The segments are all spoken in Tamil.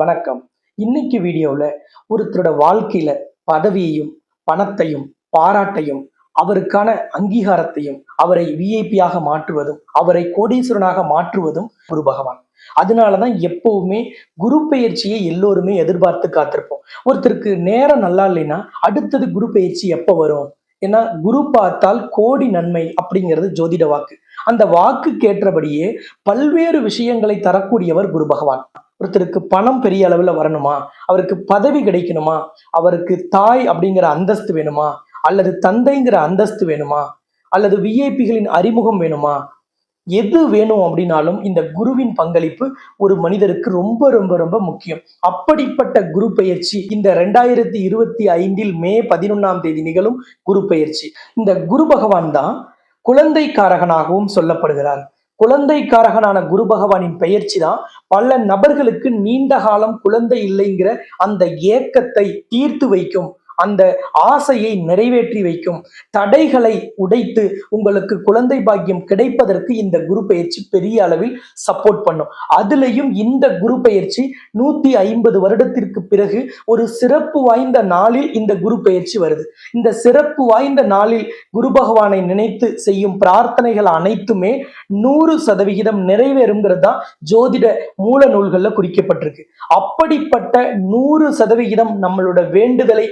வணக்கம். இன்னைக்கு வீடியோவில் ஒருத்தரோட வாழ்க்கையில பதவியையும் பணத்தையும் பாராட்டையும் அவருக்கான அங்கீகாரத்தையும் அவரை விஐபியாக மாற்றுவதும் அவரை கோடீஸ்வரனாக மாற்றுவதும் குரு பகவான். அதனாலதான் எப்பவுமே குரு பெயர்ச்சியை எல்லோருமே எதிர்பார்த்து காத்திருப்போம். ஒருத்தருக்கு நேரம் நல்லா இல்லைன்னா அடுத்தது குரு பெயர்ச்சி எப்போ வரும்? ஏன்னா குரு பார்த்தால் கோடி நன்மை அப்படிங்கிறது ஜோதிட வாக்கு. அந்த வாக்கு கேட்டபடியே பல்வேறு விஷயங்களை தரக்கூடியவர் குரு பகவான். ஒருத்தருக்கு பணம் பெரிய அளவில் வரணுமா? அவருக்கு பதவி கிடைக்கணுமா? அவருக்கு தாய் அப்படிங்கிற அந்தஸ்து வேணுமா? அல்லது தந்தைங்கிற அந்தஸ்து வேணுமா? அல்லது விஐபிகளின் அறிமுகம் வேணுமா? எது வேணும் அப்படின்னாலும் இந்த குருவின் பங்களிப்பு ஒரு மனிதருக்கு ரொம்ப ரொம்ப ரொம்ப முக்கியம். அப்படிப்பட்ட குரு பயிற்சி இந்த ரெண்டாயிரத்தி இருபத்தி ஐந்தில் மே பதினொன்னாம் தேதி நிகழும் குரு பயிற்சி இந்த குரு பகவான் தான் குழந்தைக்காரகனாகவும் சொல்லப்படுகிறார். குழந்தைக்காரகனான குரு பகவானின் பெயர்ச்சி தான் பல நபர்களுக்கு நீண்ட காலம் குழந்தை இல்லைங்கிற அந்த ஏக்கத்தை தீர்த்து வைக்கும். அந்த ஆசையை நிறைவேற்றி வைக்கும். தடைகளை உடைத்து உங்களுக்கு குழந்தை பாக்கியம் கிடைப்பதற்கு இந்த குரு பயிற்சி பெரிய அளவில் சப்போர்ட் பண்ணும். அதுலேயும் இந்த குரு பயிற்சி நூத்தி ஐம்பது வருடத்திற்கு பிறகு ஒரு சிறப்பு வாய்ந்த நாளில் இந்த குரு பயிற்சி வருது. இந்த சிறப்பு வாய்ந்த நாளில் குரு பகவானை நினைத்து செய்யும் பிரார்த்தனைகள் அனைத்துமே நூறு சதவிகிதம் நிறைவேறுங்கிறது தான் ஜோதிட மூல நூல்களில் குறிக்கப்பட்டிருக்கு. அப்படிப்பட்ட நூறு சதவிகிதம் நம்மளோட வேண்டுதலை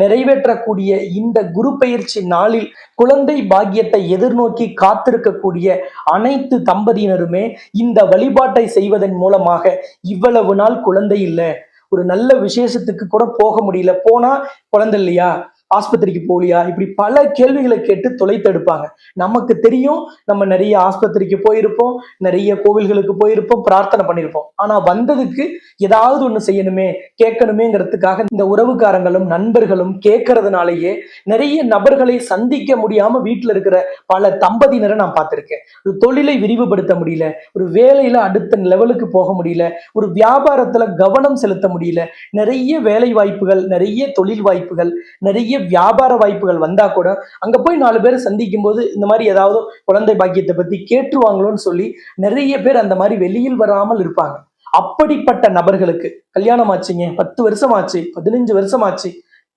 நிறைவேற்றக்கூடிய இந்த குரு பயிற்சி நாளில் குழந்தை பாக்கியத்தை எதிர்நோக்கி காத்திருக்கக்கூடிய அனைத்து தம்பதியினருமே இந்த வழிபாட்டை செய்வதன் மூலமாக இவ்வளவு நாள் குழந்தை இல்லை. ஒரு நல்ல விசேஷத்துக்கு கூட போக முடியல. போனா குழந்தை இல்லையா? ஆஸ்பத்திரிக்கு போலியா? இப்படி பல கேள்விகளை கேட்டு தொலைத்தெடுப்பாங்க. நமக்கு தெரியும் நம்ம நிறைய ஆஸ்பத்திரிக்கு போயிருப்போம் நிறைய கோவில்களுக்கு போயிருப்போம் பிரார்த்தனை பண்ணியிருப்போம். ஆனா வந்ததுக்கு ஏதாவது ஒண்ணு செய்யணுமே கேட்கணுமேங்கிறதுக்காக இந்த உறவுக்காரங்களும் நண்பர்களும் கேட்கறதுனாலயே நிறைய நபர்களை சந்திக்க முடியாம வீட்டுல இருக்கிற பல தம்பதியினரை நான் பார்த்திருக்கேன். ஒரு தொழிலை விரிவுபடுத்த முடியல ஒரு வேலையில அடுத்த லெவலுக்கு போக முடியல ஒரு வியாபாரத்துல கவனம் செலுத்த முடியல நிறைய வேலை வாய்ப்புகள் நிறைய தொழில் வாய்ப்புகள் நிறைய வியாபார வாய்ப்புகள் வந்தா கூட அங்க போய் நாலு பேர் சந்திக்கும் போது இந்த மாதிரி ஏதாவது குழந்தை பாக்கியத்தை பத்தி கேட்டுருவாங்களோன்னு சொல்லி நிறைய பேர் அந்த மாதிரி வெளியில் வராமல் இருப்பாங்க. அப்படிப்பட்ட நபர்களுக்கு கல்யாணம் ஆச்சுங்க பத்து வருஷம் ஆச்சு பதினஞ்சு வருஷம் ஆச்சு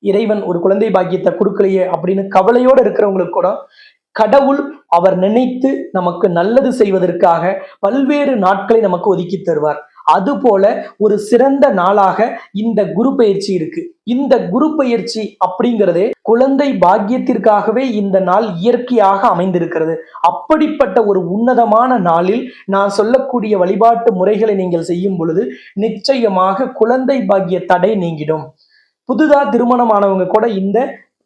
இறைவன் ஒரு குழந்தை பாக்கியத்தை கொடுக்கலையே அப்படின்னு கவலையோட இருக்கிறவங்களுக்கு கூட கடவுள் அவர் நினைத்து நமக்கு நல்லது செய்வதற்காக பல்வேறு நாட்களை நமக்கு ஒதுக்கி தருவார். அதுபோல ஒரு சிறந்த நாளாக இந்த குரு பயிற்சி இருக்கு. இந்த குரு பயிற்சி அப்படிங்கிறது குழந்தை பாக்கியத்திற்காகவே இந்த நாள் இயற்கையாக அமைந்திருக்கிறது. அப்படிப்பட்ட ஒரு உன்னதமான நாளில் நான் சொல்லக்கூடிய வழிபாட்டு முறைகளை நீங்கள் செய்யும் பொழுது நிச்சயமாக குழந்தை பாக்கிய தடை நீங்கிடும். புதுதா திருமணமானவங்க கூட இந்த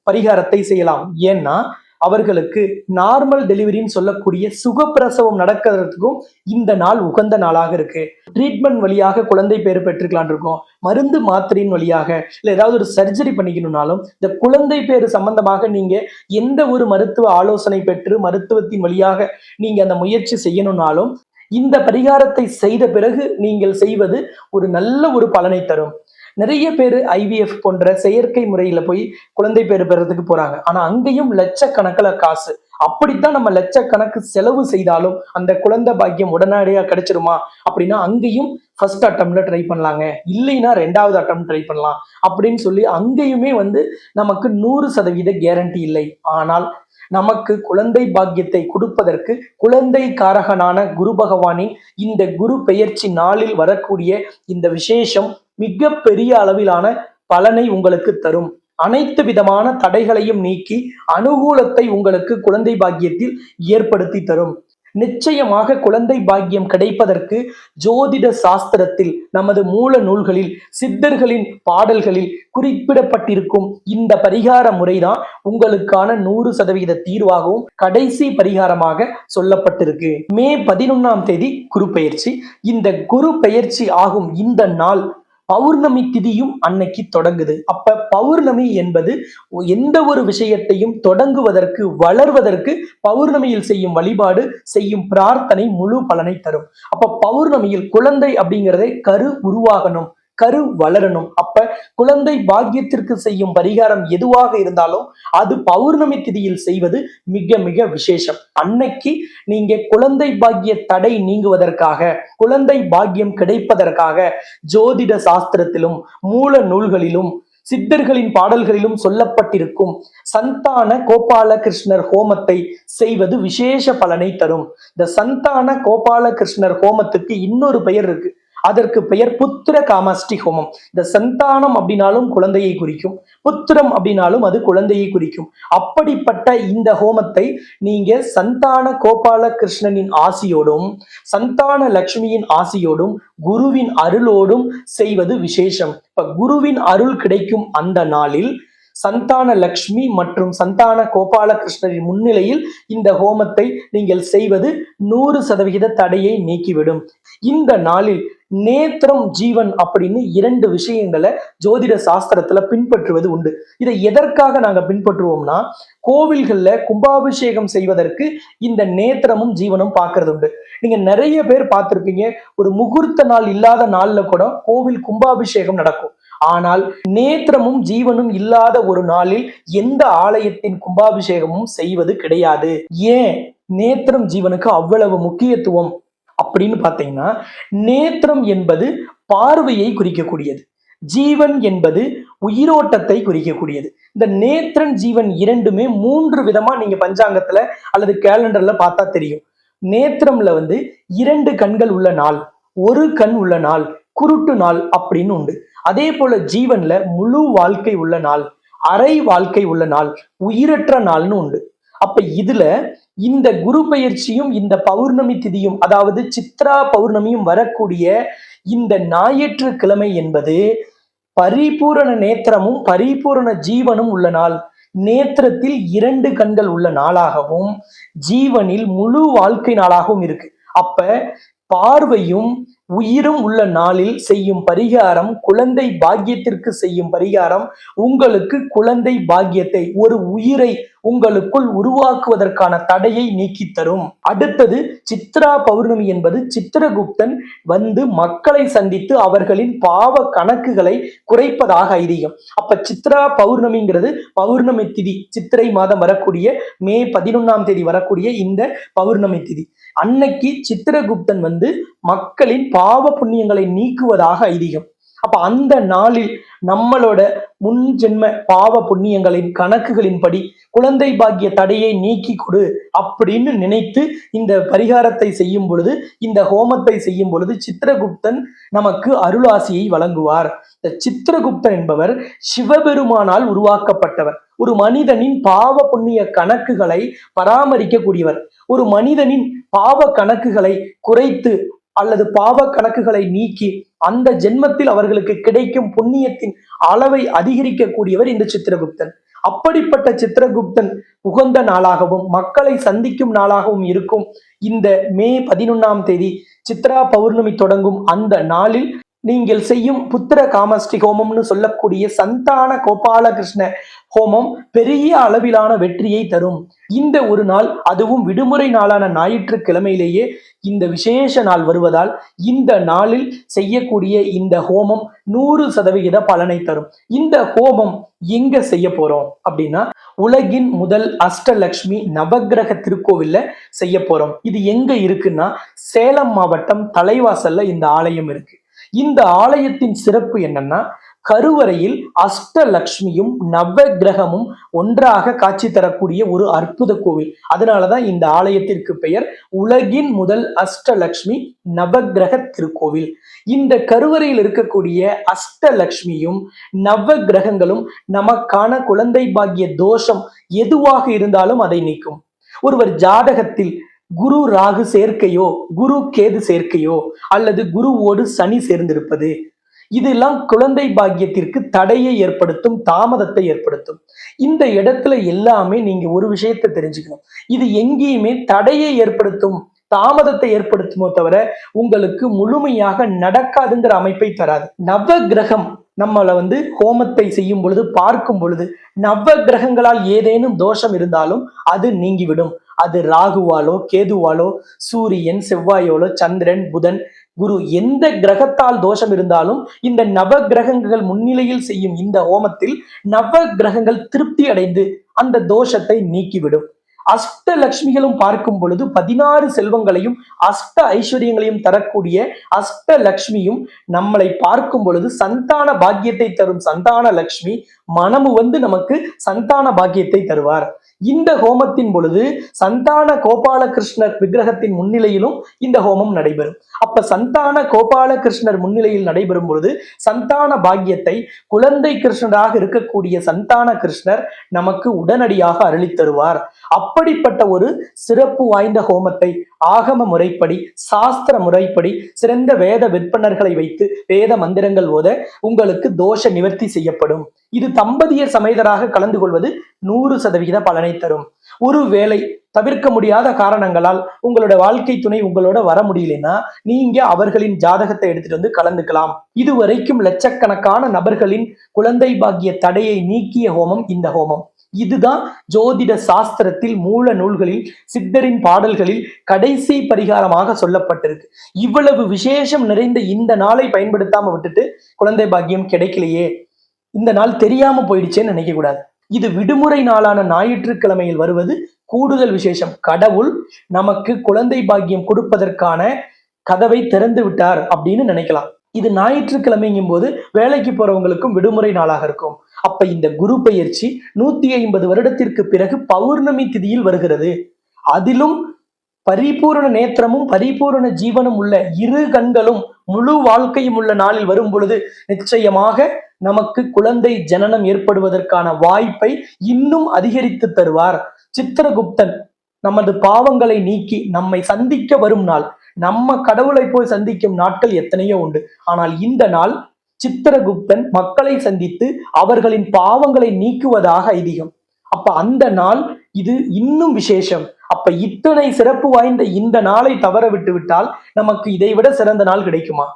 பரிகாரத்தை செய்யலாம். ஏன்னா அவர்களுக்கு நார்மல் டெலிவரின்னு சொல்லக்கூடிய சுகப்பிரசவம் நடக்கிறதுக்கும் இந்த நாள் உகந்த நாளாக இருக்கு. ட்ரீட்மெண்ட் வழியாக குழந்தை பேர் பெற்றுக்கலான் இருக்கோம். மருந்து மாத்திரையின் வழியாக இல்லை ஏதாவது ஒரு சர்ஜரி பண்ணிக்கணும்னாலும் இந்த குழந்தை பேர் சம்பந்தமாக நீங்க எந்த ஒரு மருத்துவ ஆலோசனை பெற்று மருத்துவத்தின் வழியாக நீங்க அந்த முயற்சி செய்யணும்னாலும் இந்த பரிகாரத்தை செய்த பிறகு நீங்கள் செய்வது ஒரு நல்ல ஒரு பலனை தரும். நிறைய பேர் ஐவிஎஃப் போன்ற செயற்கை முறையில போய் குழந்தை பேர் பெறதுக்கு போறாங்க. ஆனா அங்கேயும் லட்சக்கணக்கில் காசு. அப்படித்தான் நம்ம லட்சக்கணக்கு செலவு செய்தாலும் அந்த குழந்தை பாக்கியம் உடனடியாக கிடைச்சிருமா அப்படின்னா அங்கேயும் ஃபர்ஸ்ட் அட்டம்ல ட்ரை பண்ணலாங்க. இல்லைன்னா ரெண்டாவது அட்டம் ட்ரை பண்ணலாம் அப்படின்னு சொல்லி அங்கேயுமே வந்து நமக்கு நூறு சதவீத கேரண்டி இல்லை. ஆனால் நமக்கு குழந்தை பாக்கியத்தை கொடுப்பதற்கு குழந்தை காரகனான குரு பகவானின் இந்த குரு பெயர்ச்சி நாளில் வரக்கூடிய இந்த விசேஷம் மிக பெரிய அளவிலான பலனை உங்களுக்கு தரும். அனைத்து விதமான தடைகளையும் நீக்கி அனுகூலத்தை உங்களுக்கு குழந்தை பாக்கியத்தில் ஏற்படுத்தி தரும். நிச்சயமாக குழந்தை பாக்கியம் கிடைப்பதற்கு ஜோதிட சாஸ்திரத்தில் நமது மூல நூல்களில் சித்தர்களின் பாடல்களில் குறிப்பிடப்பட்டிருக்கும் இந்த பரிகார முறைதான் உங்களுக்கான நூறு சதவீத தீர்வாகவும் கடைசி பரிகாரமாக சொல்லப்பட்டிருக்கு. மே பதினொன்னாம் தேதி குரு பயிற்சி இந்த குரு பெயர்ச்சி ஆகும் இந்த நாள் பௌர்ணமி திதியும் அன்னைக்கு தொடங்குது. அப்ப பௌர்ணமி என்பது எந்த ஒரு விஷயத்தையும் தொடங்குவதற்கு வளர்வதற்கு பௌர்ணமியில் செய்யும் வழிபாடு செய்யும் பிரார்த்தனை முழு பலனை தரும். அப்ப பௌர்ணமியில் குழந்தை அப்படிங்கிறதே கரு உருவாகணும். கரு வளரணும். அப்ப குழந்தை பாக்கியத்திற்கு செய்யும் பரிகாரம் எதுவாக இருந்தாலும் அது பௌர்ணமி திதியில் செய்வது மிக மிக விசேஷம். அன்னைக்கு நீங்க குழந்தை பாக்கிய தடை நீங்குவதற்காக குழந்தை பாக்கியம் கிடைப்பதற்காக ஜோதிட சாஸ்திரத்திலும் மூல நூல்களிலும் சித்தர்களின் பாடல்களிலும் சொல்லப்பட்டிருக்கும் சந்தான கோபால கிருஷ்ணர் ஹோமத்தை செய்வது விசேஷ பலனை தரும். இந்த சந்தான கோபால கிருஷ்ணர் ஹோமத்துக்கு இன்னொரு பெயர் இருக்கு. அதற்கு பெயர் புத்திர காமாஷ்டி ஹோமம் இந்த சந்தானம் அப்படின்னாலும் குழந்தையை குறிக்கும். புத்திரம் அப்படின்னாலும் அது குழந்தையை குறிக்கும். அப்படிப்பட்ட இந்த ஹோமத்தை நீங்க சந்தான கோபால கிருஷ்ணனின் ஆசியோடும் சந்தான லட்சுமியின் ஆசியோடும் குருவின் அருளோடும் செய்வது விசேஷம். இப்ப குருவின் அருள் கிடைக்கும் அந்த நாளில் சந்தான லக்ஷ்மி மற்றும் சந்தான கோபாலகிருஷ்ணரின் முன்னிலையில் இந்த ஹோமத்தை நீங்கள் செய்வது நூறு சதவிகித தடையை நீக்கிவிடும். இந்த நாளில் நேத்திரம் ஜீவன் அப்படின்னு இரண்டு விஷயங்களை ஜோதிட சாஸ்திரத்துல பின்பற்றுவது உண்டு. இதை எதற்காக நாங்க பின்பற்றுவோம்னா கோவில்கள்ல கும்பாபிஷேகம் செய்வதற்கு இந்த நேத்திரமும் ஜீவனும் பார்க்கறது உண்டு. நீங்க நிறைய பேர் பார்த்திருப்பீங்க ஒரு முகூர்த்த நாள் இல்லாத நாள்ல கூட கோவில் கும்பாபிஷேகம் நடக்கும். ஆனால் நேத்திரமும் ஜீவனும் இல்லாத ஒரு நாளில் எந்த ஆலயத்தின் கும்பாபிஷேகமும் செய்வது கிடையாது. ஏன்? நேத்திரம் ஜீவனுக்கு அவ்வளவு முக்கியத்துவம். அப்படின்னு பார்த்தீங்கன்னா நேத்திரம் என்பது பார்வையை குறிக்கக்கூடியது. ஜீவன் என்பது உயிரோட்டத்தை குறிக்கக்கூடியது. இந்த நேத்திரன் ஜீவன் இரண்டுமே மூன்று விதமா நீங்க பஞ்சாங்கத்துல அல்லது கேலண்டர்ல பார்த்தா தெரியும். நேத்திரம்ல வந்து இரண்டு கண்கள் உள்ள நாள் ஒரு கண் உள்ள நாள் குருட்டு நாள் அப்படின்னு உண்டு. அதே போல ஜீவன்ல முழு வாழ்க்கை உள்ள நாள் அரை வாழ்க்கை உள்ள நாள் உயிரற்ற நாள்னு உண்டு. அப்ப இதுல இந்த குரு பயிற்சியும் இந்த பௌர்ணமி திதியும் அதாவது சித்ரா பௌர்ணமியும் வரக்கூடிய இந்த ஞாயிற்றுக்கிழமை என்பது பரிபூரண நேத்திரமும் பரிபூரண ஜீவனும் உள்ள நாள். நேத்திரத்தில் இரண்டு கண்கள் உள்ள நாளாகவும் ஜீவனில் முழு வாழ்க்கை நாளாகவும் இருக்கு. அப்ப பார்வையும் உயிரும் உள்ள நாளில் செய்யும் பரிகாரம் குழந்தை பாக்கியத்திற்கு செய்யும் பரிகாரம் உங்களுக்கு குழந்தை பாக்கியத்தை ஒரு உயிரை உங்களுக்குள் உருவாக்குவதற்கான தடையை நீக்கி தரும். அடுத்தது சித்ரா பௌர்ணமி என்பது சித்திரகுப்தன் வந்து மக்களை சந்தித்து அவர்களின் பாவ கணக்குகளை குறைப்பதாக ஐதீகம். அப்ப சித்ரா பௌர்ணமிங்கிறது பௌர்ணமி திதி சித்திரை மாதம் வரக்கூடிய மே பதினொன்னாம் தேதி வரக்கூடிய இந்த பௌர்ணமி திதி. அன்னைக்கு சித்திரகுப்தன் வந்து மக்களின் பாவ புண்ணியங்களை நீக்குவதாக ஐதீகம். அப்ப அந்த நாளில் நம்மளோட முன் ஜென்ம பாவ புண்ணியங்களின் கணக்குகளின்படி குழந்தை பாக்கிய தடையை நீக்கி கொடு அப்படின்னு நினைத்து இந்த பரிகாரத்தை செய்யும் பொழுது இந்த ஹோமத்தை செய்யும் பொழுது சித்திரகுப்தன் நமக்கு அருளாசியை வழங்குவார். இந்த சித்திரகுப்தன் என்பவர் சிவபெருமானால் உருவாக்கப்பட்டவர். ஒரு மனிதனின் பாவ புண்ணிய கணக்குகளை பராமரிக்கக்கூடியவர். ஒரு மனிதனின் பாவ கணக்குகளை குறைத்து அல்லது பாவ கணக்குகளை நீக்கி அந்த ஜென்மத்தில் அவர்களுக்கு கிடைக்கும் புண்ணியத்தின் அளவை அதிகரிக்கக்கூடியவர் இந்த சித்திரகுப்தன். அப்படிப்பட்ட சித்திரகுப்தன் உகந்த நாளாகவும் மக்களை சந்திக்கும் நாளாகவும் இருக்கும் இந்த மே பதினொன்னாம் தேதி சித்ரா பௌர்ணமி தொடங்கும் அந்த நாளில் நீங்கள் செய்யும் புத்திர காமஸ்டி ஹோமம்னு சொல்லக்கூடிய சந்தான கோபாலகிருஷ்ண ஹோமம் பெரிய அளவிலான வெற்றியை தரும். இந்த ஒரு நாள் அதுவும் விடுமுறை நாளான ஞாயிற்றுக்கிழமையிலேயே இந்த விசேஷ நாள் வருவதால் இந்த நாளில் செய்யக்கூடிய இந்த ஹோமம் நூறு சதவிகித பலனை தரும். இந்த ஹோமம் எங்க செய்ய போறோம் அப்படின்னா உலகின் முதல் அஷ்டலக்ஷ்மி நவக்கிரக திருக்கோவில்ல செய்ய போறோம். இது எங்க இருக்குன்னா சேலம் மாவட்டம் தலைவாசல்ல இந்த ஆலயம் இருக்கு. இந்த ஆலயத்தின் சிறப்பு என்னன்னா கருவறையில் அஷ்டலக்ஷ்மியும் நவக்கிரகமும் ஒன்றாக காட்சி தரக்கூடிய ஒரு அற்புத கோவில். அதனாலதான் இந்த ஆலயத்திற்கு பெயர் உலகின் முதல் அஷ்டலக்ஷ்மி நவகிரக திருக்கோவில். இந்த கருவறையில் இருக்கக்கூடிய அஷ்டலக்ஷ்மியும் நவக்கிரகங்களும் நமக்கான குழந்தை பாக்கிய தோஷம் எதுவாக இருந்தாலும் அதை நீக்கும். ஒருவர் ஜாதகத்தில் குரு ராகு சேர்க்கையோ குரு கேது சேர்க்கையோ அல்லது குருவோடு சனி சேர்ந்திருப்பது. இதெல்லாம் குழந்தை பாக்கியத்திற்கு தடையை ஏற்படுத்தும் தாமதத்தை ஏற்படுத்தும். இந்த இடத்துல எல்லாமே நீங்க ஒரு விஷயத்தை தெரிஞ்சுக்கணும். இது எங்கேயுமே தடையை ஏற்படுத்தும் தாமதத்தை ஏற்படுத்துமோ தவிர உங்களுக்கு முழுமையாக நடக்காதுங்கிற அமைப்பை தராது. நவ கிரகம் நம்மளை வந்து ஹோமத்தை செய்யும் பொழுது பார்க்கும் பொழுது நவ கிரகங்களால் ஏதேனும் தோஷம் இருந்தாலும் அது நீங்கிவிடும். அது ராகுவாலோ கேதுவாலோ சூரியன் செவ்வாயோலோ சந்திரன் புதன் குரு எந்த கிரகத்தால் தோஷம் இருந்தாலும் இந்த நவ கிரகங்கள் முன்னிலையில் செய்யும் இந்த ஹோமத்தில் நவ கிரகங்கள் திருப்தி அடைந்து அந்த தோஷத்தை நீக்கிவிடும். அஷ்ட லக்ஷ்மிகளும் பார்க்கும் பொழுது பதினாறு செல்வங்களையும் அஷ்ட ஐஸ்வர்யங்களையும் தரக்கூடிய அஷ்ட லக்ஷ்மியும் நம்மளை பார்க்கும் பொழுது சந்தான பாக்கியத்தை தரும் சந்தான லக்ஷ்மி மனமு வந்து நமக்கு சந்தான பாக்கியத்தை தருவார். இந்த ஹோமத்தின் பொழுது சந்தான கோபாலகிருஷ்ணர் விக்கிரகத்தின் முன்னிலையிலும் இந்த ஹோமம் நடைபெறும். அப்ப சந்தான கோபாலகிருஷ்ணர் முன்னிலையில் நடைபெறும் பொழுது சந்தான பாக்கியத்தை குழந்தை கிருஷ்ணராக இருக்கக்கூடிய சந்தான கிருஷ்ணர் நமக்கு உடனடியாக அருளித்தருவார் அப்படிப்பட்ட ஒரு சிறப்பு வாய்ந்த ஹோமத்தை ஆகம முறைப்படி சாஸ்திர முறைப்படி சிறந்த வேத விற்பனர்களை வைத்து வேத மந்திரங்கள் ஓத உங்களுக்கு தோஷ நிவர்த்தி செய்யப்படும். இது தம்பதியர் சமேதராக கலந்து கொள்வது நூறு சதவிகித பலனை தரும். ஒருவேளை தவிர்க்க முடியாத காரணங்களால் உங்களோட வாழ்க்கை துணை உங்களோட வர முடியலன்னா நீங்க அவர்களின் ஜாதகத்தை எடுத்துட்டு வந்து கலந்துக்கலாம். இதுவரைக்கும் லட்சக்கணக்கான நபர்களின் குழந்தை பாக்கிய தடையை நீக்கிய ஹோமம் இந்த ஹோமம். இதுதான் ஜோதிட சாஸ்திரத்தில் மூல நூல்களில் சித்தரின் பாடல்களில் கடைசி பரிகாரமாக சொல்லப்பட்டிருக்கு. இவ்வளவு விசேஷம் நிறைந்த இந்த நாளை பயன்படுத்தாம விட்டுட்டு குழந்தை பாக்கியம் கிடைக்கலையே. இந்த நாள் தெரியாம போயிடுச்சேன்னு நினைக்கக்கூடாது இது விடுமுறை நாளான ஞாயிற்றுக்கிழமையில் வருவது கூடுதல் விசேஷம். கடவுள் நமக்கு குழந்தை பாக்கியம் கொடுப்பதற்கான கதவை திறந்து விட்டார் அப்படின்னு நினைக்கலாம். இது ஞாயிற்றுக்கிழமைங்கும் போது வேலைக்கு போறவங்களுக்கும் விடுமுறை நாளாக இருக்கும். அப்ப இந்த குரு பயிற்சி நூத்தி ஐம்பது வருடத்திற்கு பிறகு பௌர்ணமி திதியில் வருகிறது. அதிலும் பரிபூரண நேத்திரமும் பரிபூரண ஜீவனும் உள்ள இரு கண்களும் முழு வாழ்க்கையும் உள்ள நாளில் வரும் பொழுது நிச்சயமாக நமக்கு குழந்தை ஜனனம் ஏற்படுவதற்கான வாய்ப்பை இன்னும் அதிகரித்து தருவார். சித்திரகுப்தன் நமது பாவங்களை நீக்கி நம்மை சந்திக்க வரும் நாள். நம்ம கடவுளை போய் சந்திக்கும் நாட்கள் எத்தனையோ உண்டு. ஆனால் இந்த நாள் சித்திரகுப்தன் மக்களை சந்தித்து அவர்களின் பாவங்களை நீக்குவதாக ஐதீகம். அப்ப அந்த நாள் இது இன்னும் விசேஷம். அப்ப இத்தனை சிறப்பு வாய்ந்த இந்த நாளை தவற விட்டு விட்டால் நமக்கு இதை விட சிறந்த நாள் கிடைக்குமா?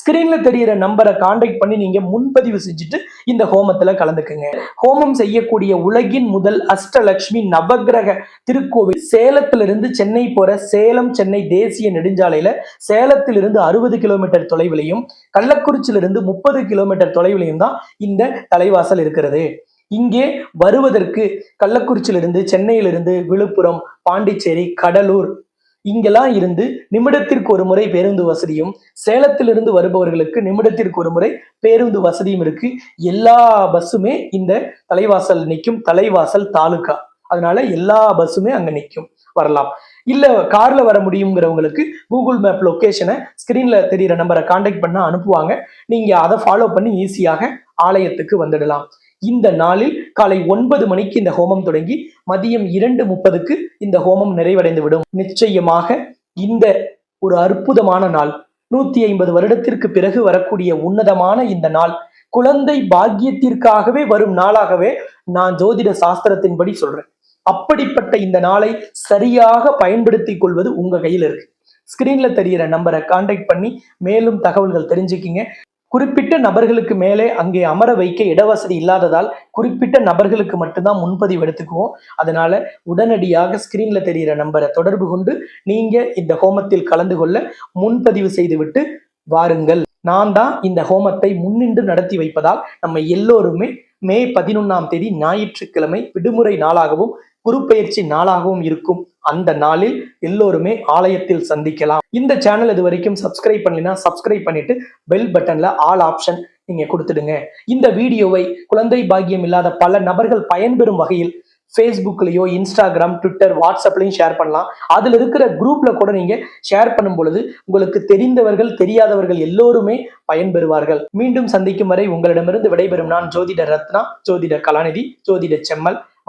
ஸ்கிரீன்ல தெரியிற நம்பரை காண்டாக்ட் பண்ணி நீங்க முன்பதிவு செஞ்சுட்டு இந்த ஹோமத்துல கலந்துக்குங்க. ஹோமம் செய்யக்கூடிய உலகின் முதல் அஷ்டலட்சுமி நவகிரக திருக்கோவில். சேலத்திலிருந்து சென்னை போற சேலம் சென்னை தேசிய நெடுஞ்சாலையில சேலத்திலிருந்து அறுபது கிலோமீட்டர் தொலைவிலையும் கள்ளக்குறிச்சியிலிருந்து முப்பது கிலோமீட்டர் தொலைவிலையும் தான் இந்த தலைவாசல் இருக்கிறது. இங்கே வருவதற்கு கள்ளக்குறிச்சியிலிருந்து சென்னையிலிருந்து விழுப்புரம் பாண்டிச்சேரி கடலூர் இங்கெல்லாம் இருந்து நிமிடத்திற்கு ஒரு முறை பேருந்து வசதியும் சேலத்திலிருந்து வருபவர்களுக்கு நிமிடத்திற்கு ஒரு முறை பேருந்து வசதியும் இருக்கு. எல்லா பஸ்ஸுமே இந்த தலைவாசல் நிற்கும். தலைவாசல் தாலுகா. அதனால எல்லா பஸ்ஸுமே அங்க நிற்கும். வரலாம். இல்ல கார்ல வர முடியுங்கிறவங்களுக்கு கூகுள் மேப் லொகேஷனை ஸ்கிரீன்ல தெரியிற நம்பரை காண்டாக்ட் பண்ண அனுப்புவாங்க. நீங்க அதை ஃபாலோ பண்ணி ஈஸியாக ஆலயத்துக்கு வந்துடலாம். இந்த நாளில் காலை ஒன்பது மணிக்கு இந்த ஹோமம் தொடங்கி மதியம் இரண்டு முப்பதுக்கு இந்த ஹோமம் நிறைவடைந்து விடும் நிச்சயமாக இந்த ஒரு அற்புதமான நாள் நூத்தி ஐம்பது வருடத்திற்கு பிறகு வரக்கூடிய உன்னதமான இந்த நாள் குழந்தை பாக்கியத்திற்காகவே வரும் நாளாகவே நான் ஜோதிட சாஸ்திரத்தின்படி சொல்றேன். அப்படிப்பட்ட இந்த நாளை சரியாக பயன்படுத்தி கொள்வது உங்க கையில் இருக்கு. ஸ்கிரீன்ல தெரியிற நம்பரை கான்டாக்ட் பண்ணி மேலும் தகவல்கள் தெரிஞ்சுக்கிங்க. குறிப்பிட்ட நபர்களுக்கு மேலே அங்கே அமர வைக்க இடவசதி இல்லாததால் குறிப்பிட்ட நபர்களுக்கு மட்டும்தான் முன்பதிவு எடுத்துக்குவோம். அதனால உடனடியாக ஸ்கிரீன்ல தெரிகிற நம்பரை தொடர்பு கொண்டு நீங்க இந்த ஹோமத்தில் கலந்து கொள்ள முன்பதிவு செய்துவிட்டு வாருங்கள். நான் தான் இந்த ஹோமத்தை முன்னின்று நடத்தி வைப்பதால் நம்ம எல்லோருமே மே பதினொன்னாம் தேதி ஞாயிற்றுக்கிழமை விடுமுறை நாளாகவும் குருப்பெயர்ச்சி நாளாகவும் இருக்கும். அந்த நாளில் எல்லோருமே ஆலயத்தில் சந்திக்கலாம். இந்த சேனல் இது வரைக்கும் சப்ஸ்கிரைப் பண்ணலைன்னா சப்ஸ்கிரைப் பண்ணிட்டு பெல் பட்டன்ல ஆல் ஆப்ஷன் நீங்க கொடுத்துடுங்க. இந்த வீடியோவை குழந்தை பாக்கியம் இல்லாத பல நபர்கள் பயன்பெறும் வகையில் ஃபேஸ்புக்லயோ இன்ஸ்டாகிராம் ட்விட்டர் வாட்ஸ்அப்லையும் ஷேர் பண்ணலாம். அதில் இருக்கிற குரூப்ல கூட நீங்க ஷேர் பண்ணும் பொழுது உங்களுக்கு தெரிந்தவர்கள் தெரியாதவர்கள் எல்லோருமே பயன்பெறுவார்கள். மீண்டும் சந்திக்கும் வரை உங்களிடமிருந்து விடைபெறும் நான் ஜோதிட ரத்னா ஜோதிட கலாநிதி ஜோதிட செம்மல்.